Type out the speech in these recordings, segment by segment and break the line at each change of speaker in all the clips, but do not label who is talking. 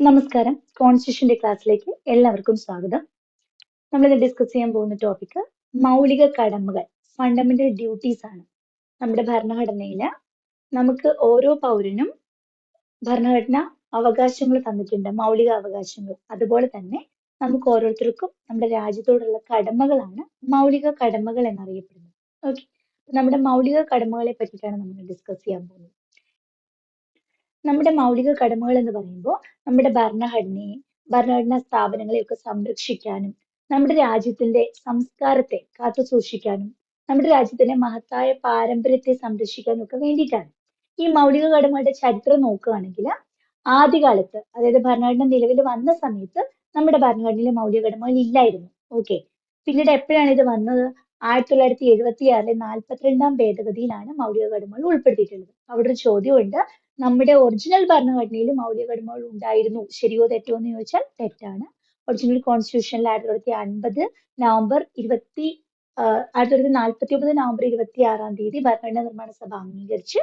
നമസ്കാരം. കോൺസ്റ്റിറ്റ്യൂഷന്റെ ക്ലാസ്സിലേക്ക് എല്ലാവർക്കും സ്വാഗതം. ഇന്ന് ഡിസ്കസ് ചെയ്യാൻ പോകുന്ന ടോപ്പിക് മൗലിക കടമകൾ ഫണ്ടമെന്റൽ ഡ്യൂട്ടീസ് ആണ്. നമ്മുടെ ഭരണഘടനയിൽ നമുക്ക് ഓരോ പൗരനും ഭരണഘടന അവകാശങ്ങൾ തന്നിട്ടുണ്ട് മൗലിക അവകാശങ്ങൾ. അതുപോലെ തന്നെ നമുക്ക് ഓരോരുത്തർക്കും നമ്മുടെ രാജ്യത്തോടുള്ള കടമകളാണ് മൗലിക കടമകൾ എന്നറിയപ്പെടുന്നത്. ഓക്കെ നമ്മുടെ മൗലിക കടമകളെ പറ്റിയിട്ടാണ് നമ്മൾ ഡിസ്കസ് ചെയ്യാൻ പോകുന്നത്. നമ്മുടെ മൗലിക കടമകൾ എന്ന് പറയുമ്പോൾ നമ്മുടെ ഭരണഘടനയെ ഭരണഘടനാ സ്ഥാപനങ്ങളെയൊക്കെ സംരക്ഷിക്കാനും നമ്മുടെ രാജ്യത്തിന്റെ സംസ്കാരത്തെ കാത്തു സൂക്ഷിക്കാനും നമ്മുടെ രാജ്യത്തിന്റെ മഹത്തായ പാരമ്പര്യത്തെ സംരക്ഷിക്കാനും ഒക്കെ വേണ്ടിയിട്ടാണ്. ഈ മൗലിക കടമകളുടെ ചരിത്രം നോക്കുകയാണെങ്കിൽ ആദ്യകാലത്ത് അതായത് ഭരണഘടന നിലവിൽ വന്ന സമയത്ത് നമ്മുടെ ഭരണഘടനയിലെ മൗലിക കടമകൾ ഇല്ലായിരുന്നു. ഓക്കെ പിന്നീട് എപ്പോഴാണ് ഇത് വന്നത്? ആയിരത്തി തൊള്ളായിരത്തി എഴുപത്തി ആറിലെ നാൽപ്പത്തിരണ്ടാം ഭേദഗതിയിലാണ് മൗലിക കടമകൾ ഉൾപ്പെടുത്തിയിട്ടുള്ളത്. അവിടെ ഒരു ചോദ്യമുണ്ട്. നമ്മുടെ ഒറിജിനൽ ഭരണഘടനയിൽ മൗലിക കടമകൾ ഉണ്ടായിരുന്നു. ശരിയോ തെറ്റോ എന്ന് ചോദിച്ചാൽ തെറ്റാണ്. ഒറിജിനൽ കോൺസ്റ്റിറ്റ്യൂഷനിൽ ആയിരത്തി തൊള്ളായിരത്തി അൻപത് നവംബർ ഇരുപത്തി ആയിരത്തി തൊള്ളായിരത്തി നാൽപ്പത്തി ഒമ്പത് നവംബർ ഇരുപത്തി ആറാം തീയതി ഭരണഘടനാ നിർമ്മാണ സഭ അംഗീകരിച്ച്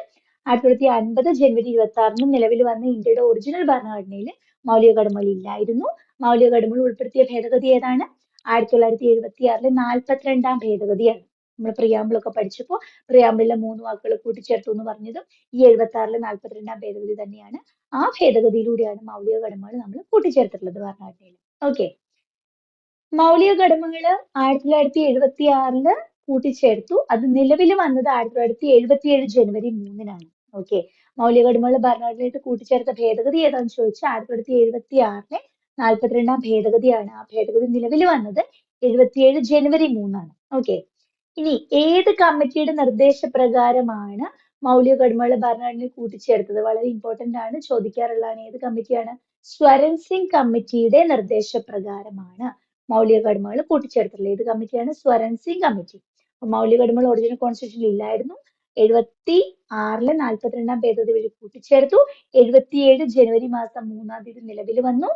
ആയിരത്തി തൊള്ളായിരത്തി അൻപത് ജനുവരി ഇരുപത്തി ആറിന് നിലവിൽ വന്ന ഇന്ത്യയുടെ ഒറിജിനൽ ഭരണഘടനയിൽ മൗലിക കടമകൾ ഇല്ലായിരുന്നു. മൗലിക കടമകൾ ഉൾപ്പെടുത്തിയ ഭേദഗതി ഏതാണ്? ആയിരത്തി തൊള്ളായിരത്തി എഴുപത്തി ആറിലെ നാൽപ്പത്തിരണ്ടാം ഭേദഗതിയാണ്. നമ്മൾ പ്രിയാമ്പിളൊക്കെ പഠിച്ചപ്പോൾ പ്രിയാമ്പിളിലെ മൂന്ന് വാക്കുകൾ കൂട്ടിച്ചേർത്തു എന്ന് പറഞ്ഞതും ഈ എഴുപത്തി ആറിലെ നാൽപ്പത്തിരണ്ടാം ഭേദഗതി തന്നെയാണ്. ആ ഭേദഗതിയിലൂടെയാണ് മൗലിക കടമകൾ നമ്മൾ കൂട്ടിച്ചേർത്തിട്ടുള്ളത് ഭരണഘടനയിൽ ഓക്കെ മൗലിക കടമകൾ ആയിരത്തി തൊള്ളായിരത്തി എഴുപത്തി ആറിൽ കൂട്ടിച്ചേർത്തു. അത് നിലവിൽ വന്നത് ആയിരത്തി തൊള്ളായിരത്തി എഴുപത്തി ഏഴ് ജനുവരി മൂന്നിനാണ്. ഓക്കെ മൗലിക കടമകൾ ഭരണഘടനയായിട്ട് കൂട്ടിച്ചേർത്ത ഭേദഗതി ഏതാണെന്ന് ചോദിച്ചാൽ ആയിരത്തി തൊള്ളായിരത്തി എഴുപത്തി ആറിലെ നാൽപ്പത്തിരണ്ടാം ഭേദഗതിയാണ്. ആ ഭേദഗതി നിലവിൽ വന്നത് എഴുപത്തിയേഴ് ജനുവരി മൂന്നാണ്. ഓക്കെ ഇനി ഏത് കമ്മിറ്റിയുടെ നിർദ്ദേശപ്രകാരമാണ് മൗലിക കടമകൾ ഭരണഘടനയിൽ കൂട്ടിച്ചേർത്തത്? വളരെ ഇമ്പോർട്ടന്റ് ആണ്. ചോദിക്കാറുള്ളതാണ് ഏത് കമ്മിറ്റിയാണ്? സ്വരൻ സിംഗ് കമ്മിറ്റിയുടെ നിർദ്ദേശപ്രകാരമാണ് മൗലിക കടമകൾ കൂട്ടിച്ചേർത്തിട്ടുള്ളത്. ഏത് കമ്മിറ്റിയാണ്? സ്വരൻ സിംഗ് കമ്മിറ്റി. മൗലിക കടമകൾ ഒറിജിനൽ കോൺസ്റ്റിറ്റ്യൂഷനിൽ ഇല്ലായിരുന്നു. എഴുപത്തി ആറിലെ നാൽപ്പത്തിരണ്ടാം ഭേദഗതി വഴി കൂട്ടിച്ചേർത്തു. എഴുപത്തിയേഴ് ജനുവരി മാസം മൂന്നാം തീയതി നിലവിൽ വന്നു.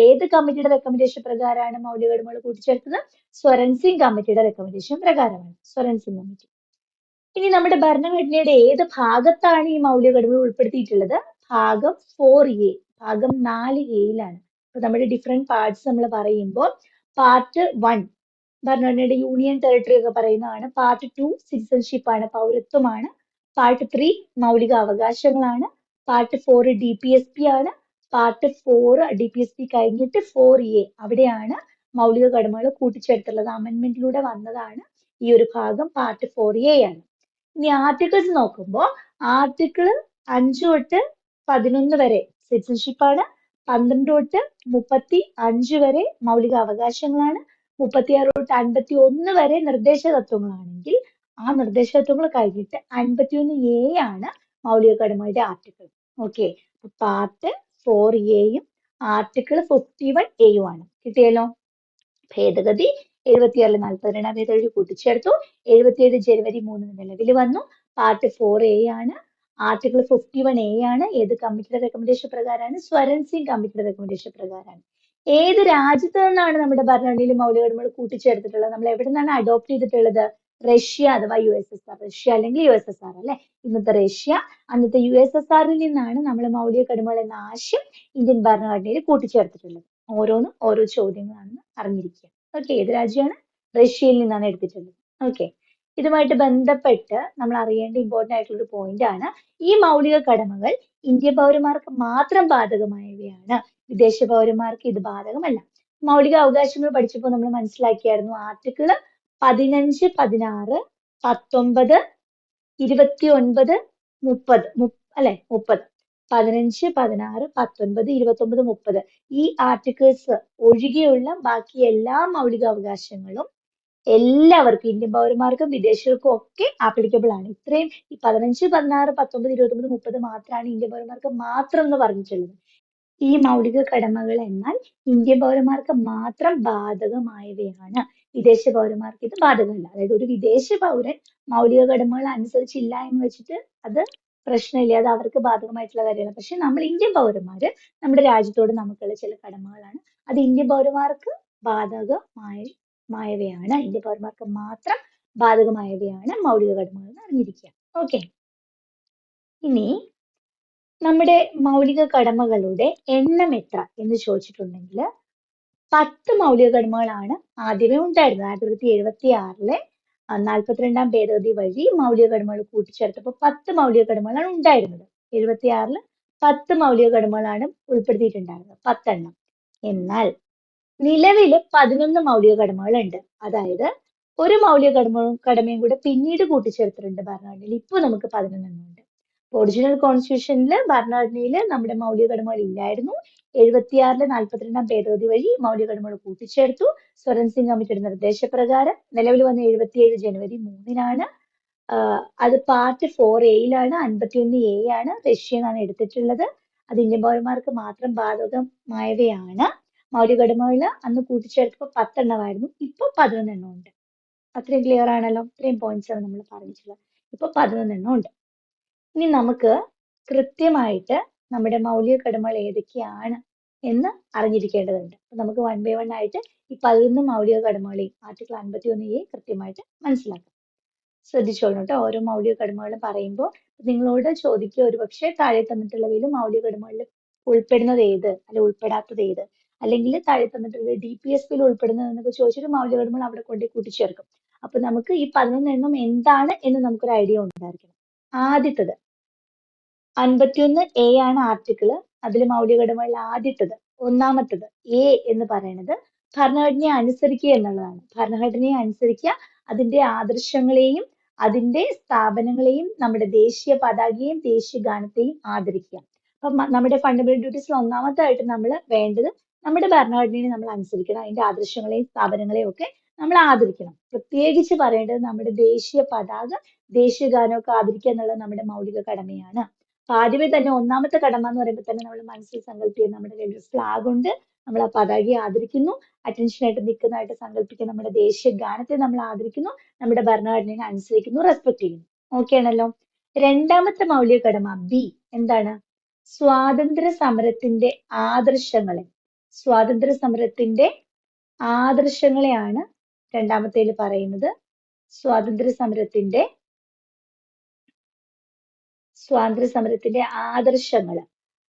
ഏത് കമ്മിറ്റിയുടെ റെക്കമെൻഡേഷൻ പ്രകാരമാണ് മൗലിക കടമകൾ കൂട്ടിച്ചേർത്തത്? സ്വരൻ സിംഗ് കമ്മിറ്റിയുടെ റെക്കമെൻഡേഷൻ പ്രകാരമാണ്. സ്വരൻ സിംഗ് കമ്മിറ്റി. ഇനി നമ്മുടെ ഭരണഘടനയുടെ ഏത് ഭാഗത്താണ് ഈ മൗലിക കടമകൾ ഉൾപ്പെടുത്തിയിട്ടുള്ളത്? ഭാഗം ഫോർ എ ഭാഗം നാല് എയിലാണ് അപ്പൊ നമ്മുടെ ഡിഫറെന്റ് പാർട്സ് നമ്മൾ പറയുമ്പോൾ പാർട്ട് വൺ ഭരണഘടനയുടെ യൂണിയൻ ടെറിട്ടറി ഒക്കെ പറയുന്നതാണ്. പാർട്ട് ടു സിറ്റിസൺഷിപ്പ് ആണ് പൗരത്വമാണ്. പാർട്ട് ത്രീ മൗലിക അവകാശങ്ങളാണ് part four D P S P ആണ്. Part four D P S P കഴിഞ്ഞിട്ട് ഫോർ എ അവിടെയാണ് മൗലിക കടമകൾ കൂട്ടിച്ചേർത്തുള്ളത് അമെന്റ്മെന്റിലൂടെ വന്നതാണ് ഈ ഒരു ഭാഗം. പാർട്ട് ഫോർ എ ആണ്. ഇനി ആർട്ടിക്കിൾസ് നോക്കുമ്പോൾ ആർട്ടിക്കിൾ അഞ്ച് തൊട്ട് പതിനൊന്ന് വരെ സിറ്റിസൺഷിപ്പ് ആണ്. പന്ത്രണ്ട് തൊട്ട് മുപ്പത്തി അഞ്ച് വരെ മൗലിക അവകാശങ്ങളാണ് മുപ്പത്തിയാറ് തൊട്ട് അൻപത്തി ഒന്ന് വരെ നിർദ്ദേശ തത്വങ്ങളാണെങ്കിൽ ആ നിർദ്ദേശ തത്വങ്ങൾ കഴിഞ്ഞിട്ട് അൻപത്തിയൊന്ന് എ ആണ് മൗലിക കടമയുടെ ആർട്ടിക്കിൾ ഓക്കെ പാർട്ട് ഫോർ എയും ആർട്ടിക്കിൾ ഫിഫ്റ്റി വൺ എയും ആണ്. കിട്ടിയല്ലോ? ഭേദഗതി എഴുപത്തിയാറിൽ നാൽപ്പത്തിരണ്ടാം ഭേദഗതി കൂട്ടിച്ചേർത്തു. എഴുപത്തിയേഴ് ജനുവരി മൂന്നിന് നിലവിൽ വന്നു. പാർട്ട് ഫോർ എ ആണ്. ആർട്ടിക്കിൾ ഫിഫ്റ്റി വൺ എ ആണ്. ഏത് കമ്മിറ്റിയുടെ റെക്കമെൻഡേഷൻ പ്രകാരമാണ് സ്വരൻ സിംഗ് കമ്മിറ്റിയുടെ റെക്കമെൻഡേഷൻ പ്രകാരമാണ് ഏത് രാജ്യത്ത് നിന്നാണ് നമ്മുടെ ഭരണഘടനയിൽ മൗലിക കടമകൾ കൂട്ടിച്ചേർത്തിട്ടുള്ളത്? നമ്മൾ എവിടെ നിന്നാണ് അഡോപ്റ്റ് ചെയ്തിട്ടുള്ളത്? റഷ്യ അഥവാ U S S R. Russia അല്ലെങ്കിൽ യു എസ് എസ് ആർ അല്ലെ? ഇന്നത്തെ റഷ്യ അന്നത്തെ യു എസ് എസ് ആറിൽ നിന്നാണ് നമ്മൾ മൗലിക കടമകൾ എന്ന ആശയം ഇന്ത്യൻ ഭരണഘടനയിൽ കൂട്ടിച്ചേർത്തിട്ടുള്ളത്. ഓരോന്നും ഓരോ ചോദ്യങ്ങളാണെന്ന് അറിഞ്ഞിരിക്കുക. ഓക്കെ ഏത് രാജ്യമാണ്? റഷ്യയിൽ നിന്നാണ് എടുത്തിട്ടുള്ളത്. ഓക്കെ ഇതുമായിട്ട് ബന്ധപ്പെട്ട് നമ്മൾ അറിയേണ്ട ഇമ്പോർട്ടന്റ് ആയിട്ടുള്ള ഒരു പോയിന്റ് ആണ് ഈ മൗലിക കടമകൾ ഇന്ത്യ പൗരന്മാർക്ക് മാത്രം ബാധകമായവയാണ്. വിദേശ പൗരന്മാർക്ക് ഇത് ബാധകമല്ല. മൗലിക അവകാശങ്ങൾ പഠിച്ചപ്പോൾ നമ്മൾ മനസ്സിലാക്കിയായിരുന്നു ആർട്ടിക്കിൾ പതിനഞ്ച് പതിനാറ് പത്തൊമ്പത് ഇരുപത്തി ഒൻപത് മുപ്പത് അല്ലെ മുപ്പത്. പതിനഞ്ച് പതിനാറ് പത്തൊൻപത് ഇരുപത്തൊമ്പത് മുപ്പത്. ഈ ആർട്ടിക്കിൾസ് ഒഴികെയുള്ള ബാക്കി എല്ലാ മൗലിക അവകാശങ്ങളും എല്ലാവർക്കും ഇന്ത്യൻ പൗരന്മാർക്കും വിദേശികൾക്കും ഒക്കെ ആപ്ലിക്കബിൾ ആണ്. ഇത്രയും ഈ പതിനഞ്ച് പതിനാറ് പത്തൊമ്പത് ഇരുപത്തൊമ്പത് മുപ്പത് മാത്രമാണ് ഇന്ത്യൻ പൗരന്മാർക്ക് മാത്രം എന്ന് പറഞ്ഞിട്ടുള്ളത്. ഈ മൗലിക കടമകൾ എന്നാൽ ഇന്ത്യൻ പൗരന്മാർക്ക് മാത്രം ബാധകമായവയാണ്. വിദേശ പൗരന്മാർക്ക് ഇത് ബാധകമല്ല. അതായത് ഒരു വിദേശ പൗരൻ മൗലിക കടമകൾ അനുസരിച്ചില്ല എന്ന് വെച്ചിട്ട് അത് പ്രശ്നമില്ല. അത് അവർക്ക് ബാധകമായിട്ടുള്ള കാര്യമാണ്. പക്ഷെ നമ്മൾ ഇന്ത്യൻ പൗരന്മാര് നമ്മുടെ രാജ്യത്തോട് നമുക്കുള്ള ചില കടമകളാണ്. അത് ഇന്ത്യൻ പൗരന്മാർക്ക് ബാധകമായ മായവയാണ്. ഇന്ത്യൻ പൗരന്മാർക്ക് മാത്രം ബാധകമായവയാണ് മൗലിക കടമകൾ എന്ന് അറിഞ്ഞിരിക്കുക. ഓക്കെ ഇനി നമ്മുടെ മൗലിക കടമകളുടെ എണ്ണം എത്ര എന്ന് ചോദിച്ചിട്ടുണ്ടെങ്കിൽ പത്ത് മൗലിക കടമകളാണ് ആദ്യമേ ഉണ്ടായിരുന്നത്. ആയിരത്തി തൊള്ളായിരത്തി എഴുപത്തി ആറിലെ നാൽപ്പത്തിരണ്ടാം ഭേദഗതി വഴി മൗലിക കടമകൾ കൂട്ടിച്ചേർത്തപ്പോൾ പത്ത് മൗലിക കടമകളാണ് ഉണ്ടായിരുന്നത്. എഴുപത്തി ആറിൽ പത്ത് മൗലിക കടമകളാണ് ഉൾപ്പെടുത്തിയിട്ടുണ്ടായിരുന്നത്. പത്തെണ്ണം. എന്നാൽ നിലവിൽ പതിനൊന്ന് മൗലിക കടമകളുണ്ട്. അതായത് ഒരു മൗലിക കടമകളും കടമയും കൂടെ പിന്നീട് കൂട്ടിച്ചേർത്തിട്ടുണ്ട് ഭരണഘടനയിൽ. ഇപ്പൊ നമുക്ക് പതിനൊന്നെണ്ണം ഉണ്ട് ഒറിജിനൽ കോൺസ്റ്റിറ്റ്യൂഷനിൽ ഭരണഘടനയിൽ നമ്മുടെ മൗലിക കടമകൾ ഇല്ലായിരുന്നു. എഴുപത്തിയാറിലെ നാൽപ്പത്തിരണ്ടാം ഭേദഗതി വഴി മൗലിക കടമകൾ കൂട്ടിച്ചേർത്തു. സ്വരൺ സിംഗ് കമ്മിറ്റിയുടെ നിർദ്ദേശപ്രകാരം നിലവിൽ വന്ന എഴുപത്തിയേഴ് ജനുവരി മൂന്നിനാണ് അത് പാർട്ട് ഫോർ എയിലാണ് അൻപത്തിയൊന്ന് എ ആണ് റഷ്യ എന്നാണ് എടുത്തിട്ടുള്ളത്. അത് ഇന്ത്യൻ പൗരന്മാർക്ക് മാത്രം ബാധകമായവയാണ്. മൗലിക കടമകൾ അന്ന് കൂട്ടിച്ചേർത്തപ്പോൾ പത്തെണ്ണമായിരുന്നു. ഇപ്പൊ പതിനൊന്നെണ്ണം ഉണ്ട്. അത്രയും ക്ലിയർ ആണല്ലോ? ഇത്രയും പോയിന്റ്സ് ആണ് നമ്മൾ പറഞ്ഞിട്ടുള്ളത്. ഇപ്പൊ പതിനൊന്നെണ്ണം ഉണ്ട്. ഇനി നമുക്ക് കൃത്യമായിട്ട് നമ്മുടെ മൗലിക കടമകൾ ഏതൊക്കെയാണ് എന്ന് അറിഞ്ഞിരിക്കേണ്ടതുണ്ട്. നമുക്ക് വൺ ബൈ വൺ ആയിട്ട് ഈ പതിനൊന്ന് മൗലിക കടമകളെയും ആർട്ടിക്കിൾ അൻപത്തി ഒന്ന് എ കൃത്യമായിട്ട് മനസ്സിലാക്കാം. ശ്രദ്ധിച്ചോളൂ കേട്ടോ. ഓരോ മൗലിക കടമകളും പറയുമ്പോൾ നിങ്ങളോട് ചോദിക്കുക. ഒരുപക്ഷെ താഴെ തന്നിട്ടുള്ളവയിൽ മൗലിക കടമകളിൽ ഉൾപ്പെടുന്നത് ഏത്? അല്ലെ ഉൾപ്പെടാത്തത് ഏത്? അല്ലെങ്കിൽ താഴെ തന്നിട്ടുള്ള ഡി പി എസ് പിയിൽ ഉൾപ്പെടുന്നതെന്നൊക്കെ ചോദിച്ചിട്ട് മൗലിക കടമകൾ അവിടെ കൊണ്ടേ കൂട്ടിച്ചേർക്കും. അപ്പൊ നമുക്ക് ഈ പതിനൊന്നെണ്ണം എന്താണ് എന്ന് നമുക്കൊരു ഐഡിയ ഉണ്ടായിരിക്കണം. ആദ്യത്തത് അൻപത്തിയൊന്ന് എ ആണ് ആർട്ടിക്കിൾ അതിൽ മൗലിക കടമകളിൽ ആദ്യത്തത്. ഒന്നാമത്തത് എ എന്ന് പറയുന്നത് ഭരണഘടനയെ അനുസരിക്കുക എന്നുള്ളതാണ്. ഭരണഘടനയെ അനുസരിക്കുക അതിന്റെ ആദർശങ്ങളെയും അതിന്റെ സ്ഥാപനങ്ങളെയും നമ്മുടെ ദേശീയ പതാകയെയും ദേശീയ ഗാനത്തെയും ആദരിക്കുക. അപ്പൊ നമ്മുടെ ഫണ്ടമെന്റൽ ഡ്യൂട്ടീസിൽ ഒന്നാമതായിട്ട് നമ്മൾ വേണ്ടത് നമ്മുടെ ഭരണഘടനയെ നമ്മൾ അനുസരിക്കണം. അതിന്റെ ആദർശങ്ങളെയും സ്ഥാപനങ്ങളെയും ഒക്കെ നമ്മൾ ആദരിക്കണം. പ്രത്യേകിച്ച് പറയേണ്ടത് നമ്മുടെ ദേശീയ പതാക ദേശീയ ഗാനമൊക്കെ ആദരിക്കുക എന്നുള്ളത് നമ്മുടെ മൗലിക കടമയാണ്. ആദ്യമേ തന്നെ ഒന്നാമത്തെ കടമ എന്ന് പറയുമ്പോൾ തന്നെ നമ്മൾ മനസ്സിൽ സങ്കല്പിക്കുക നമ്മുടെ കയ്യിൽ ഫ്ലാഗ് ഉണ്ട്. നമ്മൾ ആ പതാകയെ ആദരിക്കുന്നു. അറ്റൻഷൻ ആയിട്ട് നിൽക്കുന്നതായിട്ട് സങ്കല്പിക്കുക നമ്മുടെ ദേശീയ ഗാനത്തെ നമ്മൾ ആദരിക്കുന്നു. നമ്മുടെ ഭരണഘടനയെ അനുസരിക്കുന്നു റെസ്പെക്ട് ചെയ്യുന്നു. ഓക്കെ ആണല്ലോ? രണ്ടാമത്തെ മൗലിക കടമ ബി എന്താണ്? സ്വാതന്ത്ര്യ സമരത്തിന്റെ ആദർശങ്ങളെ. സ്വാതന്ത്ര്യ സമരത്തിന്റെ ആദർശങ്ങളെയാണ് രണ്ടാമത്തേൽ പറയുന്നത്. സ്വാതന്ത്ര്യ സമരത്തിന്റെ സ്വാതന്ത്ര്യ സമരത്തിന്റെ ആദർശങ്ങൾ.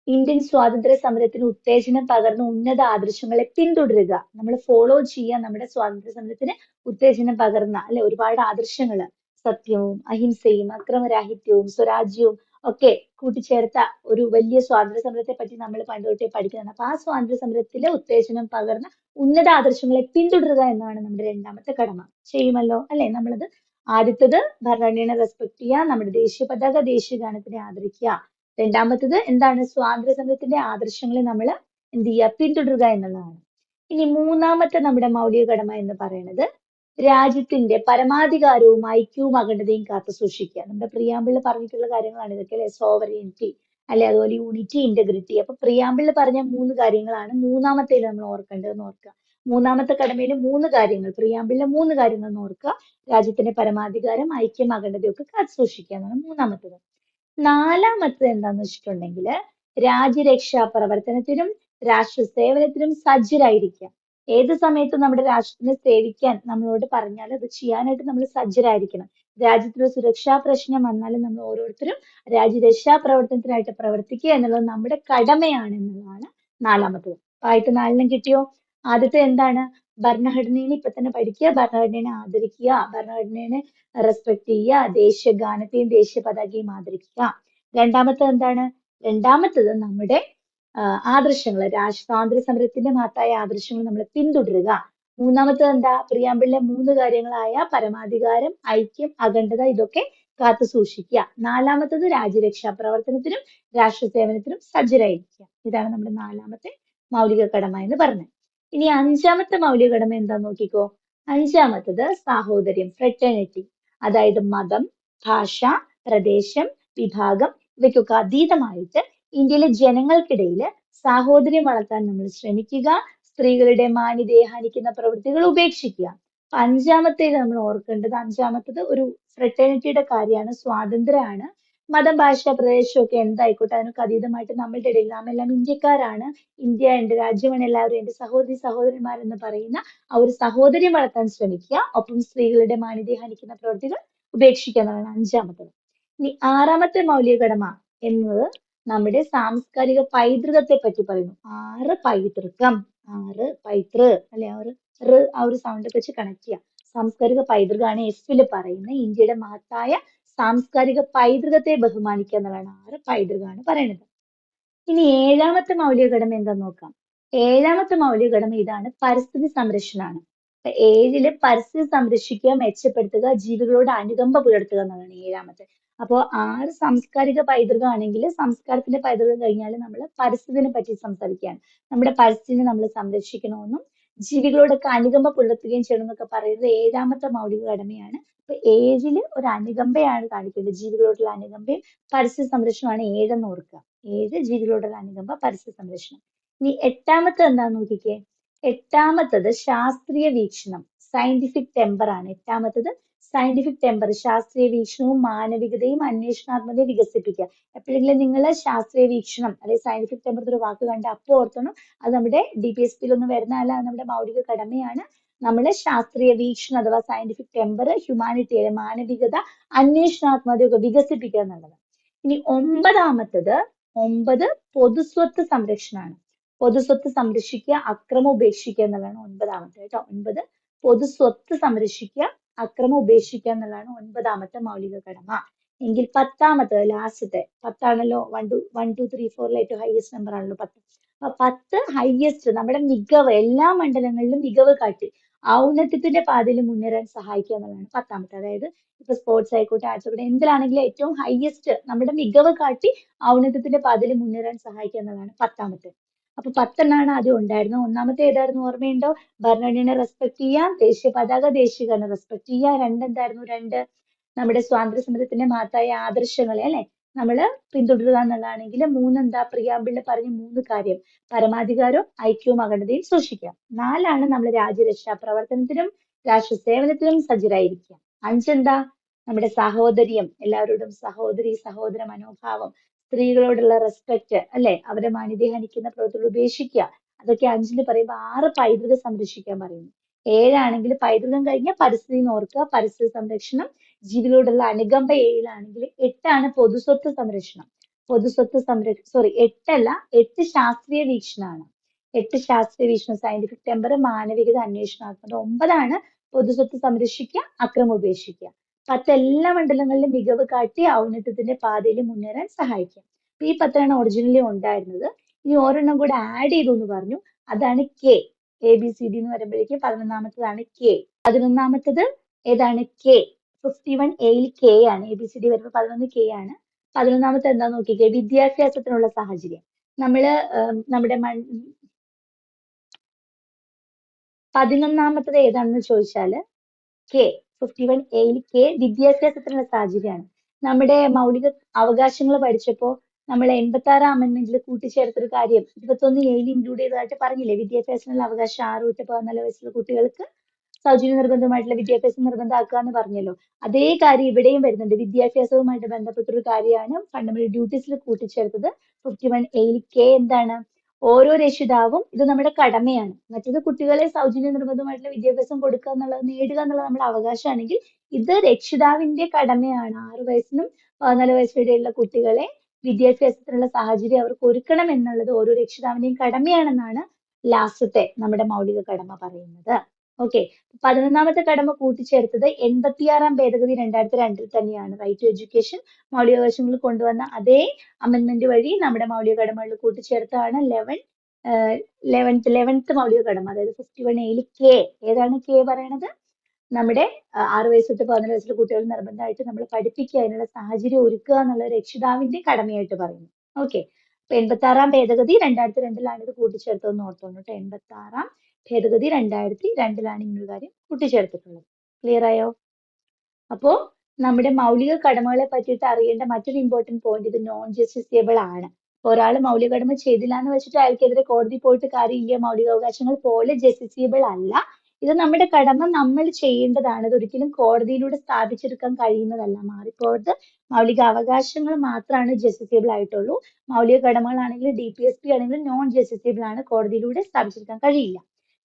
ഇന്ത്യൻ സ്വാതന്ത്ര്യ സമരത്തിന് ഉത്തേജനം പകർന്ന ഉന്നത ആദർശങ്ങളെ പിന്തുടരുക. നമ്മൾ ഫോളോ ചെയ്യുക നമ്മുടെ സ്വാതന്ത്ര്യ സമരത്തിന് ഉത്തേജനം പകർന്ന അല്ലെ ഒരുപാട് ആദർശങ്ങൾ. സത്യവും അഹിംസയും അക്രമരാഹിത്യവും സ്വരാജ്യവും ഒക്കെ കൂട്ടിച്ചേർത്ത ഒരു വലിയ സ്വാതന്ത്ര്യ സമരത്തെ പറ്റി നമ്മൾ പണ്ട് തൊട്ടേ പഠിക്കുന്നതാണ്. അപ്പൊ ആ സ്വാതന്ത്ര്യ സമരത്തിലെ ഉത്തേജനം പകർന്ന ഉന്നത ആദർശങ്ങളെ പിന്തുടരുക എന്നാണ് നമ്മുടെ രണ്ടാമത്തെ കടമ. ചെയ്യുമല്ലോ? അല്ലെ? നമ്മളത് ആദ്യത്തത് ഭരണഘടനയെ റെസ്പെക്ട് ചെയ്യുക നമ്മുടെ ദേശീയ പതാക ദേശീയ ഗാനത്തിനെ ആദരിക്കുക. രണ്ടാമത്തത് എന്താണ്? സ്വാതന്ത്ര്യ സമരത്തിന്റെ ആദർശങ്ങളെ നമ്മൾ എന്ത് ചെയ്യുക? പിന്തുടരുക എന്നുള്ളതാണ്. ഇനി മൂന്നാമത്തെ നമ്മുടെ മൗലിക കടമ എന്ന് പറയുന്നത് രാജ്യത്തിന്റെ പരമാധികാരവും ഐക്യവും അഖണ്ഡതയും കാത്തു സൂക്ഷിക്കുക നമ്മുടെ പ്രിയാമ്പിളിൽ പറഞ്ഞിട്ടുള്ള കാര്യങ്ങളാണ് ഇതൊക്കെ അല്ലെ? സോവറിയനിറ്റി അല്ലെ? അതുപോലെ യൂണിറ്റി ഇന്റഗ്രിറ്റി അപ്പൊ പ്രിയാമ്പിളിൽ പറഞ്ഞ മൂന്ന് കാര്യങ്ങളാണ് മൂന്നാമത്തേൽ നമ്മൾ ഓർക്കേണ്ടതെന്ന് ഓർക്കുക. മൂന്നാമത്തെ കടമയിൽ മൂന്ന് കാര്യങ്ങൾ പ്രിയാമ്പിളിലെ മൂന്ന് കാര്യങ്ങൾ ഓർക്കുക. രാജ്യത്തിന്റെ പരമാധികാരം ഐക്യം അഖണ്ഡതയൊക്കെ കാത്തു സൂക്ഷിക്കുക എന്നാണ് മൂന്നാമത്തത്. നാലാമത്തത് എന്താന്ന് വെച്ചിട്ടുണ്ടെങ്കിൽ രാജ്യരക്ഷാ പ്രവർത്തനത്തിനും രാഷ്ട്ര സേവനത്തിനും സജ്ജരായിരിക്കുക. ഏത് സമയത്തും നമ്മുടെ രാഷ്ട്രത്തിനെ സേവിക്കാൻ നമ്മളോട് പറഞ്ഞാൽ അത് ചെയ്യാനായിട്ട് നമ്മൾ സജ്ജരായിരിക്കണം. രാജ്യത്തിന് സുരക്ഷാ പ്രശ്നം വന്നാലും നമ്മൾ ഓരോരുത്തരും രാജ്യരക്ഷാ പ്രവർത്തനത്തിനായിട്ട് പ്രവർത്തിക്കുക എന്നുള്ളത് നമ്മുടെ കടമയാണ് എന്നുള്ളതാണ് നാലാമത്തത് ആയിട്ട് നാലിനും കിട്ടിയോ? ആദ്യത്തെ എന്താണ്? ഭരണഘടനയെ ഇപ്പൊ തന്നെ പഠിക്കുക ഭരണഘടനയെ ആദരിക്കുക ഭരണഘടനയെ റെസ്പെക്ട് ചെയ്യുക ദേശീയ ഗാനത്തെയും ദേശീയ പതാകയും ആദരിക്കുക. രണ്ടാമത്തത് എന്താണ്? രണ്ടാമത്തത് നമ്മുടെ ആദർശങ്ങൾ സ്വാതന്ത്ര്യ സമരത്തിന്റെ മഹത്തായ ആദർശങ്ങൾ നമ്മൾ പിന്തുടരുക. മൂന്നാമത്തത് എന്താ? പ്രിയാമ്പിളിലെ മൂന്ന് കാര്യങ്ങളായ പരമാധികാരം ഐക്യം അഖണ്ഡത ഇതൊക്കെ കാത്തു സൂക്ഷിക്കുക. നാലാമത്തത് രാജ്യരക്ഷാ പ്രവർത്തനത്തിനും രാഷ്ട്ര സേവനത്തിനും സജ്ജരായിരിക്കുക. ഇതാണ് നമ്മുടെ നാലാമത്തെ മൗലിക കടമ എന്ന് പറഞ്ഞത്. ഇനി അഞ്ചാമത്തെ മൗലിക കടമ എന്താ നോക്കിക്കോ. അഞ്ചാമത്തത് സാഹോദര്യം ഫ്രറ്റേണിറ്റി അതായത് മതം ഭാഷ പ്രദേശം വിഭാഗം ഇവയ്ക്കൊക്കെ അതീതമായിട്ട് ഇന്ത്യയിലെ ജനങ്ങൾക്കിടയിൽ സാഹോദര്യം വളർത്താൻ നമ്മൾ ശ്രമിക്കുക സ്ത്രീകളുടെ മാന്യതയെ ഹനിക്കുന്ന പ്രവൃത്തികൾ ഉപേക്ഷിക്കുക. അഞ്ചാമത്തേത് നമ്മൾ ഓർക്കേണ്ടത് അഞ്ചാമത്തത് ഒരു ഫ്രട്ടേണിറ്റിയുടെ കാര്യമാണ് സ്വാതന്ത്ര്യമാണ്. മതം ഭാഷ പ്രദേശം ഒക്കെ എന്തായിക്കോട്ടെ അതിനൊക്കെ അതീതമായിട്ട് നമ്മളുടെ ഇടയിൽ നാം എല്ലാം ഇന്ത്യക്കാരാണ്. ഇന്ത്യ എന്റെ രാജ്യമാണ് എല്ലാവരും എന്റെ സഹോദരി സഹോദരന്മാരെന്ന് പറയുന്ന ആ ഒരു സഹോദര്യം വളർത്താൻ ശ്രമിക്കുക. ഒപ്പം സ്ത്രീകളുടെ മാന്യതയെ ഹനിക്കുന്ന പ്രവൃത്തികൾ ഉപേക്ഷിക്കുക എന്നതാണ് അഞ്ചാമത്തത്. ഇനി ആറാമത്തെ മൗലിക കടമ എന്നത് നമ്മുടെ സാംസ്കാരിക പൈതൃകത്തെ പറ്റി പറയുന്നു. ആറ് പൈതൃകം. ആറ് പൈതൃ. അല്ലെ? ആ ഒരു റ് ആ ഒരു സൗണ്ട് വെച്ച് കണക്ട് ചെയ്യാം. സാംസ്കാരിക പൈതൃകമാണ് എഫിൽ പറയുന്നത് ഇന്ത്യയുടെ മഹത്തായ സാംസ്കാരിക പൈതൃകത്തെ ബഹുമാനിക്കുക എന്നുള്ളതാണ് ആറ് പൈതൃകമാണ് പറയുന്നത്. ഇനി ഏഴാമത്തെ മൗലിക കടമ എന്താന്ന് നോക്കാം. ഏഴാമത്തെ മൗലിക കടമ ഇതാണ് പരിസ്ഥിതി സംരക്ഷണമാണ് ഏഴിൽ പരിസ്ഥിതി സംരക്ഷിക്കുക മെച്ചപ്പെടുത്തുക ജീവികളോട് അനുകമ്പ പുലർത്തുക എന്നുള്ളതാണ് ഏഴാമത്തെ. അപ്പോൾ ആറ് സാംസ്കാരിക പൈതൃകം ആണെങ്കിൽ സംസ്കാരത്തിന്റെ പൈതൃകം കഴിഞ്ഞാൽ നമ്മൾ പരിസ്ഥിതിനെ പറ്റി സംസാരിക്കുകയാണ്. നമ്മുടെ പരിസ്ഥിതിനെ നമ്മൾ സംരക്ഷിക്കണമെന്നും ജീവികളോടൊക്കെ അനുകമ്പ പുലർത്തുകയും ചെയ്യണം എന്നൊക്കെ പറയുന്നത് ഏഴാമത്തെ മൗലിക കടമയാണ്. അപ്പൊ ഏഴിൽ ഒരു അനുകമ്പയാണ് കാണിക്കേണ്ടത് ജീവികളോടുള്ള അനുകമ്പയും പരിസ്ഥിതി സംരക്ഷണമാണ് ഏഴെന്ന് ഓർക്കുക. ഏഴ് ജീവികളോടുള്ള അനുകമ്പ പരിസ്ഥിതി സംരക്ഷണം. ഇനി എട്ടാമത്തെ എന്താന്ന് നോക്കിക്കേ. എട്ടാമത്തത് ശാസ്ത്രീയ വീക്ഷണം. സയന്റിഫിക് ടെമ്പർ ആണ്. എട്ടാമത്തത് സയന്റിഫിക് ടെമ്പർ ശാസ്ത്രീയ വീക്ഷണവും മാനവികതയും അന്വേഷണാത്മകതയും വികസിപ്പിക്കുക. എപ്പോഴെങ്കിലും നിങ്ങൾ ശാസ്ത്രീയ വീക്ഷണം അല്ലെങ്കിൽ സയന്റിഫിക് ടെമ്പർ ഒരു വാക്ക് കണ്ട് അപ്പോൾ ഓർത്തണം അത് നമ്മുടെ ഡി പി എസ് പിയിലൊന്നും വരുന്നതല്ല അത് നമ്മുടെ മൗലിക കടമയാണ്. നമ്മൾ ശാസ്ത്രീയ വീക്ഷണം അഥവാ സയന്റിഫിക് ടെമ്പർ ഹ്യൂമാനിറ്റി മാനവികത അന്വേഷണാത്മകതയൊക്കെ വികസിപ്പിക്കുക എന്നുള്ളത്. ഇനി ഒമ്പതാമത്തത് ഒമ്പത് പൊതുസ്വത്ത് സംരക്ഷണമാണ് പൊതുസ്വത്ത് സംരക്ഷിക്കുക അക്രമം ഉപേക്ഷിക്കുക എന്നുള്ളതാണ് ഒൻപതാമത്തെ കേട്ടോ. ഒൻപത് പൊതുസ്വത്ത് സംരക്ഷിക്കുക അക്രമം ഉപേക്ഷിക്കുക എന്നുള്ളതാണ് ഒൻപതാമത്തെ മൗലിക കടമ. എങ്കിൽ പത്താമത്തെ ലാസ്റ്റത്തെ പത്താണല്ലോ one two one two three ഫോറിൽ ഏറ്റവും ഹയസ്റ്റ് നമ്പർ ആണല്ലോ പത്ത്. അപ്പൊ പത്ത് ഹയസ്റ്റ് നമ്മുടെ മികവ് എല്ലാ മണ്ഡലങ്ങളിലും മികവ് കാട്ടി ഔന്നത്യത്തിന്റെ പാതയിൽ മുന്നേറാൻ സഹായിക്കുക എന്നുള്ളതാണ് പത്താമത്തെ. അതായത് ഇപ്പൊ സ്പോർട്സ് ആയിക്കോട്ടെ ആർട്സ് ആയിക്കോട്ടെ എന്തിലാണെങ്കിലും ഏറ്റവും ഹയസ്റ്റ് നമ്മുടെ മികവ് കാട്ടി ഔന്നത്യത്തിന്റെ പാതയിൽ മുന്നേറാൻ സഹായിക്കുക എന്നുള്ളതാണ് പത്താമത്തെ. അപ്പൊ പത്തെണ്ണാണ് ആദ്യം ഉണ്ടായിരുന്നത്. ഒന്നാമത്തെ ഏതായിരുന്നു ഓർമ്മയുണ്ടോ? ഭരണഘടനയെ റെസ്പെക്ട് ചെയ്യാം ദേശീയ പതാക ദേശീയഘടന റെസ്പെക്ട് ചെയ്യാം രണ്ടെന്തായിരുന്നു? രണ്ട് നമ്മുടെ സ്വാതന്ത്ര്യ സമരത്തിന്റെ മഹത്തായ ആദർശങ്ങളെ അല്ലെ? നമ്മൾ പിന്തുടരുക എന്നുള്ളതാണെങ്കിൽ മൂന്നെന്താ? പ്രിയാമ്പിളിൽ പറഞ്ഞ മൂന്ന് കാര്യം. പരമാധികാരവും ഐക്യവും അഖണ്ഡതയും സൂക്ഷിക്കുക. നാലാണ് നമ്മൾ രാജ്യരക്ഷാ പ്രവർത്തനത്തിനും രാഷ്ട്ര സേവനത്തിനും സജ്ജരായിരിക്കുക. അഞ്ചെന്താ? നമ്മുടെ സഹോദര്യം. എല്ലാവരോടും സഹോദരി സഹോദര മനോഭാവം. സ്ത്രീകളോടുള്ള റെസ്പെക്ട് അല്ലെ? അവരെ മാന്യതയെ ഹനിക്കുന്ന പ്രവൃത്തികൾ ഉപേക്ഷിക്കുക. അതൊക്കെ അഞ്ചിൽ പറയുമ്പോൾ ആറ് പൈതൃകം സംരക്ഷിക്കാൻ പറയുന്നു. ഏഴാണെങ്കിൽ പൈതൃകം കഴിഞ്ഞാൽ പരിസ്ഥിതി ഓർക്കുക. പരിസ്ഥിതി സംരക്ഷണം. ജീവികളോടുള്ള അനുകമ്പ ഏഴിലാണെങ്കിൽ എട്ടാണ് പൊതുസ്വത്ത് സംരക്ഷണം. പൊതുസ്വത്ത് സംരക്ഷ സോറി എട്ടല്ല എട്ട് ശാസ്ത്രീയ വീക്ഷണമാണ് എട്ട് ശാസ്ത്രീയ വീക്ഷണം സയന്റിഫിക് ടെമ്പർ മാനവികത അന്വേഷണാത്മക. ഒമ്പതാണ് പൊതുസ്വത്ത് സംരക്ഷിക്കുക അക്രമം ഉപേക്ഷിക്കുക. പത്ത് എല്ലാ മണ്ഡലങ്ങളിലും മികവ് കാട്ടി ഔന്നത്യത്തിന്റെ പാതയിൽ മുന്നേറാൻ സഹായിക്കും. ഈ പത്താണ് ഒറിജിനലി ഉണ്ടായിരുന്നത്. ഇനി ഒരെണ്ണം കൂടെ ആഡ് ചെയ്തു എന്ന് പറഞ്ഞു. അതാണ് K A B C D എന്ന് പറയുമ്പോഴേക്കും പതിനൊന്നാമത്തതാണ് കെ പതിനൊന്നാമത്തത് ഏതാണ് കെ ഫിഫ്റ്റി വൺ എയിൽ കെ ആണ്. എ ബി സി ഡി വരുമ്പോൾ പതിനൊന്ന് കെ ആണ്. പതിനൊന്നാമത്തെ എന്താ നോക്കിക്കേ? വിദ്യാഭ്യാസത്തിനുള്ള സാഹചര്യം. നമ്മൾ നമ്മുടെ പതിനൊന്നാമത്തത് ഏതാണെന്ന് ചോദിച്ചാൽ കെ ഫിഫ്റ്റി വൺ എയിൽ കെ വിദ്യാഭ്യാസത്തിനുള്ള സാഹചര്യമാണ് നമ്മുടെ മൗലിക അവകാശങ്ങൾ പഠിച്ചപ്പോൾ നമ്മൾ എൺപത്തി ആറാം അമെന്റ്മെന്റിൽ കൂട്ടിച്ചേർത്തൊരു കാര്യം ഇരുപത്തൊന്ന് എയിൽ ഇൻക്ലൂഡ് ചെയ്തതായിട്ട് പറഞ്ഞില്ലേ? വിദ്യാഭ്യാസത്തിനുള്ള അവകാശം ആറ് തൊട്ട് പതിനാല് വയസ്സുള്ള കുട്ടികൾക്ക് സൗജന്യ നിർബന്ധമായിട്ടുള്ള വിദ്യാഭ്യാസം നിർബന്ധമാക്കുക എന്ന് പറഞ്ഞല്ലോ. അതേ കാര്യം ഇവിടെയും വരുന്നുണ്ട്. വിദ്യാഭ്യാസവുമായിട്ട് ബന്ധപ്പെട്ടൊരു കാര്യമാണ് ഫണ്ടമെന്റൽ ഡ്യൂട്ടീസിൽ കൂട്ടിച്ചേർത്തത് ഫിഫ്റ്റി വൺ എയിൽ കെ എന്താണ്? ഓരോ രക്ഷിതാവും ഇത് നമ്മുടെ കടമയാണ്. മറ്റേത് കുട്ടികളെ സൗജന്യ നിർബന്ധമായിട്ടുള്ള വിദ്യാഭ്യാസം കൊടുക്കുക എന്നുള്ളത് നേടുക എന്നുള്ളത് നമ്മുടെ അവകാശമാണെങ്കിൽ ഇത് രക്ഷിതാവിന്റെ കടമയാണ്. ആറു വയസ്സിനും പതിനാല് വയസ്സ് കുട്ടികളെ വിദ്യാഭ്യാസത്തിനുള്ള സാഹചര്യം അവർക്ക് ഒരുക്കണം എന്നുള്ളത് ഓരോ രക്ഷിതാവിന്റെയും കടമയാണെന്നാണ് ലാസ്റ്റത്തെ നമ്മുടെ മൗലിക കടമ പറയുന്നത്. ഓക്കെ പതിനൊന്നാമത്തെ കടമ കൂട്ടിച്ചേർത്തത് എൺപത്തിയാറാം ഭേദഗതി രണ്ടായിരത്തി രണ്ടിൽ തന്നെയാണ്. റൈറ്റ് ടു എഡ്യൂക്കേഷൻ മൗലികാവകാശങ്ങൾ കൊണ്ടുവന്ന അതേ amendment വഴി നമ്മുടെ മൗലിക കടമകളിൽ കൂട്ടിച്ചേർത്താണ് ലെവൻ ലെവൻത്ത് ലെവൻത്ത് മൗലിക കടമ അതായത് ഫിഫ്റ്റി വൺ എയിൽ കെ ഏതാണ് കെ പറയണത്? നമ്മുടെ ആറ് വയസ്സ് തൊട്ട് പതിനാല് വയസ്സുള്ള കുട്ടികൾ നിർബന്ധമായിട്ട് നമ്മൾ പഠിപ്പിക്കുക അതിനുള്ള സാഹചര്യം ഒരുക്കുക എന്നുള്ള രക്ഷിതാവിന്റെ കടമയായിട്ട് പറയുന്നു. ഓക്കെ അപ്പൊ എൺപത്തി ആറാം ഭേദഗതി രണ്ടായിരത്തി രണ്ടിലാണ് ഇത് കൂട്ടിച്ചേർത്തതെന്ന് ഓർത്തോണ്ട് കേട്ടോ. എൺപത്തി ആറാം ഭേദഗതി രണ്ടായിരത്തി രണ്ടിലാണ് ഇങ്ങനൊരു കാര്യം കൂട്ടിച്ചേർത്തിട്ടുള്ളത്. ക്ലിയർ ആയോ? അപ്പോ നമ്മുടെ മൗലിക കടമകളെ പറ്റിയിട്ട് അറിയേണ്ട മറ്റൊരു ഇമ്പോർട്ടന്റ് പോയിന്റ് ഇത് നോൺ ജസ്റ്റിസിയബിൾ ആണ്. ഒരാൾ മൗലിക കടമ ചെയ്തില്ല എന്ന് വെച്ചിട്ട് അയാൾക്കെതിരെ കോടതി പോയിട്ട് കാര്യമില്ല മൗലിക അവകാശങ്ങൾ പോലെ ജസ്റ്റിസിയബിൾ അല്ല. ഇത് നമ്മുടെ കടമ നമ്മൾ ചെയ്യേണ്ടതാണ്. ഇത് ഒരിക്കലും കോടതിയിലൂടെ സ്ഥാപിച്ചെടുക്കാൻ കഴിയുന്നതല്ല. മാറിപ്പോയത് മൗലിക അവകാശങ്ങൾ മാത്രമാണ് ജസ്റ്റിസിയബിൾ ആയിട്ടുള്ളൂ. മൗലിക കടമകളാണെങ്കിൽ ഡി പി എസ് പി ആണെങ്കിൽ നോൺ ജസ്റ്റിസിയബിൾ ആണ്. കോടതിയിലൂടെ സ്ഥാപിച്ചെടുക്കാൻ കഴിയില്ല.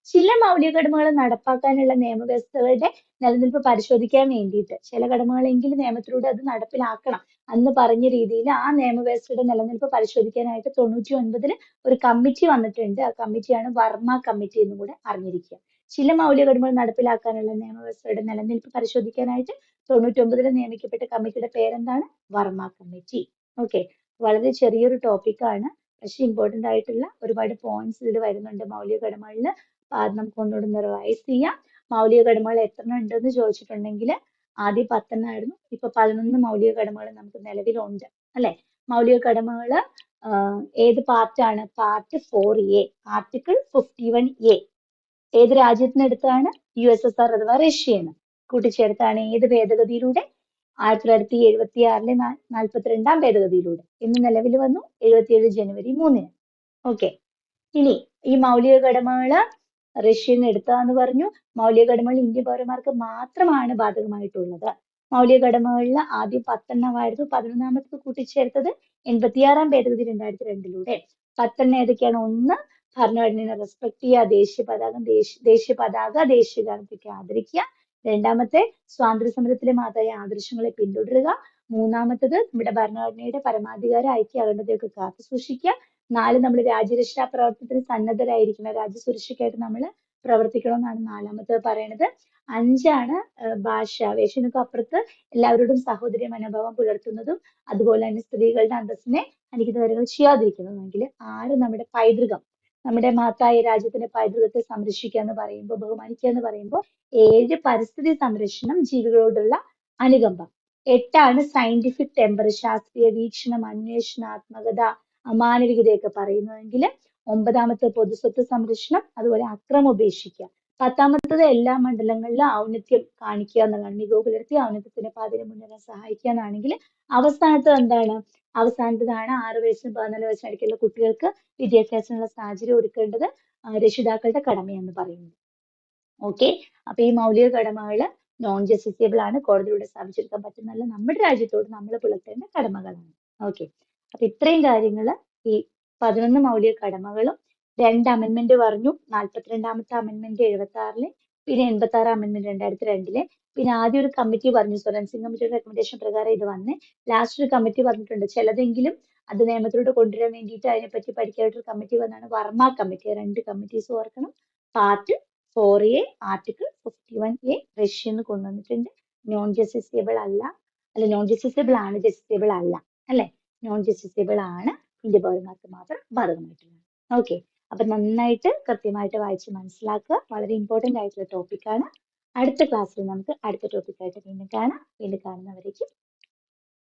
ചില മൗലിക കടമകൾ നടപ്പാക്കാനുള്ള നിയമവ്യവസ്ഥകളുടെ നിലനിൽപ്പ് പരിശോധിക്കാൻ വേണ്ടിയിട്ട്. ചില കടമകളെങ്കിലും നിയമത്തിലൂടെ അത് നടപ്പിലാക്കണം അന്ന് പറഞ്ഞ രീതിയിൽ ആ നിയമവ്യവസ്ഥയുടെ നിലനിൽപ്പ് പരിശോധിക്കാനായിട്ട് തൊണ്ണൂറ്റി ഒൻപതിൽ ഒരു കമ്മിറ്റി വന്നിട്ടുണ്ട്. ആ കമ്മിറ്റിയാണ് വർമ്മ കമ്മിറ്റി എന്നും കൂടെ അറിഞ്ഞിരിക്കുക. ചില മൗലിക കടമകൾ നടപ്പിലാക്കാനുള്ള നിയമവ്യവസ്ഥയുടെ നിലനിൽപ്പ് പരിശോധിക്കാനായിട്ട് തൊണ്ണൂറ്റി ഒമ്പതിൽ നിയമിക്കപ്പെട്ട കമ്മിറ്റിയുടെ പേരെന്താണ്? വർമ്മ കമ്മിറ്റി. ഓക്കെ. വളരെ ചെറിയൊരു ടോപ്പിക്കാണ്. പക്ഷെ ഇമ്പോർട്ടന്റ് ആയിട്ടുള്ള ഒരുപാട് പോയിന്റ്സ് ഇതിൽ വരുന്നുണ്ട് മൗലിക കടമകളിൽ അത് നമുക്ക് ഒന്നുകൂടി ഒന്ന് റിവൈസ് ചെയ്യാം മൗലിക കടമകൾ എത്ര ഉണ്ടെന്ന് ചോദിച്ചിട്ടുണ്ടെങ്കിൽ ആദ്യം പത്തെണ്ണമായിരുന്നു ഇപ്പൊ പതിനൊന്ന് മൗലിക കടമകൾ നമുക്ക് നിലവിലുണ്ട്. അല്ലെ? മൗലിക കടമകൾ ഏത് പാർട്ടാണ്? Part four A article fifty one A. ഏത് രാജ്യത്തിന് എടുത്താണ് യു എസ് എസ് ആർ അഥവാ റഷ്യയാണ്. കൂട്ടിച്ചേർത്താണ് ഏത് ഭേദഗതിയിലൂടെ? ആയിരത്തി തൊള്ളായിരത്തി എഴുപത്തി ആറിലെ നാൽപ്പത്തിരണ്ടാം ഭേദഗതിയിലൂടെ. ഇന്ന് നിലവിൽ വന്നു. എഴുപത്തിയേഴ് ജനുവരി മൂന്നിന്. ഓക്കെ. ഇനി ഈ മൗലിക കടമകൾ റഷ്യയിൽ നിന്ന് എടുത്താന്ന് പറഞ്ഞു. മൗലിക കടമകൾ ഇന്ത്യൻ പൗരന്മാർക്ക് മാത്രമാണ് ബാധകമായിട്ടുള്ളത്. മൗലിക കടമകളിൽ ആദ്യം പത്തെണ്ണമായിരുന്നു. പതിനൊന്നാമത്തെ കൂട്ടിച്ചേർത്തത് എൺപത്തിയാറാം ഭേദഗതി രണ്ടായിരത്തി രണ്ടിലൂടെ പത്തെണ്ണം ഏതൊക്കെയാണ്? ഒന്ന് ഭരണഘടനയെ റെസ്പെക്ട് ചെയ്യുക ദേശീയ പതാക ദേശീയ പതാക ദേശീയ ഗാനത്തേക്ക് ആദരിക്കുക. രണ്ടാമത്തെ സ്വാതന്ത്ര്യ സമരത്തിലെ മാതായ ആദർശങ്ങളെ പിന്തുടരുക. മൂന്നാമത്തത് നമ്മുടെ ഭരണഘടനയുടെ പരമാധികാര ഐക്യ അഖണ്ഡതയൊക്കെ നാല് നമ്മൾ രാജ്യരക്ഷാ പ്രവർത്തനത്തിന് സന്നദ്ധരായിരിക്കണം രാജ്യസുരക്ഷയ്ക്കായിട്ട് നമ്മൾ പ്രവർത്തിക്കണം എന്നാണ് നാലാമത്തത് പറയണത്. അഞ്ചാണ് ഭാഷ. വേഷനൊക്കെ അപ്പുറത്ത് എല്ലാവരോടും സഹോദര്യ മനോഭാവം പുലർത്തുന്നതും അതുപോലെ തന്നെ സ്ത്രീകളുടെ അന്തസ്സിനെ അനിക്കുന്ന കാര്യങ്ങൾ ചെയ്യാതിരിക്കുന്നതെങ്കിൽ ആറ് നമ്മുടെ പൈതൃകം. നമ്മുടെ മാതായ രാജ്യത്തിന്റെ പൈതൃകത്തെ സംരക്ഷിക്കുക എന്ന് പറയുമ്പോൾ ബഹുമാനിക്കുക എന്ന് പറയുമ്പോൾ ഏഴ് പരിസ്ഥിതി സംരക്ഷണം ജീവികളോടുള്ള അനുകമ്പ. എട്ടാണ് സയന്റിഫിക് ടെമ്പർ ശാസ്ത്രീയ വീക്ഷണം അന്വേഷണാത്മകത അമാനവികതയൊക്കെ പറയുന്നതെങ്കിൽ ഒമ്പതാമത്തെ പൊതുസ്വത്ത് സംരക്ഷണം അതുപോലെ അക്രമം ഉപേക്ഷിക്കുക. പത്താമത്തത് എല്ലാ മണ്ഡലങ്ങളിലും ഔന്നത്യം കാണിക്കുക എന്നുള്ളതാണ് മികവ് പുലർത്തി ഔന്നത്യത്തിന്റെ പാതയിൽ മുന്നേറാൻ സഹായിക്കുക എന്നാണെങ്കിൽ അവസാനത്തത് എന്താണ്? അവസാനത്തതാണ് ആറ് വയസ്സിനും പതിനാല് വയസ്സിനും ഇടയ്ക്കുള്ള കുട്ടികൾക്ക് വിദ്യാഭ്യാസത്തിനുള്ള സാഹചര്യം ഒരുക്കേണ്ടത് രക്ഷിതാക്കളുടെ കടമയെന്ന് പറയുന്നത്. ഓക്കെ? അപ്പൊ ഈ മൗലിക കടമകൾ നോൺ ജസ്റ്റിസിയബിൾ ആണ്. കോടതിയിലൂടെ സ്ഥാപിച്ചെടുക്കാൻ പറ്റുന്നല്ല നമ്മുടെ രാജ്യത്തോട് നമ്മൾ പുലർത്തേണ്ട കടമകളാണ്. ഓക്കെ? അപ്പൊ ഇത്രയും കാര്യങ്ങൾ ഈ പതിനൊന്ന് മൗലിക കടമകളും രണ്ട് അമെന്മെന്റ് പറഞ്ഞു നാൽപ്പത്തിരണ്ടാമത്തെ അമെന്മെന്റ് എഴുപത്തി ആറിൽ പിന്നെ എൺപത്തി ആറ് അമെന്മെന്റ് രണ്ടായിരത്തി രണ്ടിൽ പിന്നെ ആദ്യം ഒരു കമ്മിറ്റി പറഞ്ഞു സ്വരൻ സിംഗ് കമ്മിറ്റിയുടെ റെക്കമെൻഡേഷൻ പ്രകാരം ഇത് വന്ന്. ലാസ്റ്റ് ഒരു കമ്മിറ്റി പറഞ്ഞിട്ടുണ്ട് ചിലതെങ്കിലും അത് നിയമത്തിലൂടെ കൊണ്ടുവരാൻ വേണ്ടിയിട്ട് അതിനെപ്പറ്റി പഠിക്കാനായിട്ട് ഒരു കമ്മിറ്റി വന്നാണ്. വർമ്മ കമ്മിറ്റി രണ്ട് കമ്മിറ്റീസ് ഓർക്കണം. Part four A article fifty one A Russia എന്ന് കൊണ്ടുവന്നിട്ടുണ്ട്. നോൺ ജസ്റ്റിസേബിൾ അല്ല. അല്ല നോൺ ജസ്റ്റിസേബിൾ ആണ് ജസ്റ്റിസേബിൾ അല്ല. അല്ലെ? നോൺ ജസ്റ്റിസേബിൾ ആണ്. ഇന്ത്യ പൗരന്മാർക്ക് മാത്രം ബാധകമായിട്ടുള്ളത്. ഓക്കെ അപ്പൊ നന്നായിട്ട് കൃത്യമായിട്ട് വായിച്ച് മനസ്സിലാക്കുക. വളരെ ഇമ്പോർട്ടന്റ് ആയിട്ടുള്ള ടോപ്പിക്കാണ് അടുത്ത ക്ലാസ്സിൽ നമുക്ക് അടുത്ത ടോപ്പിക്കായിട്ട് വീണ്ടും കാണാം. വീണ്ടും കാണുന്നവരേക്കും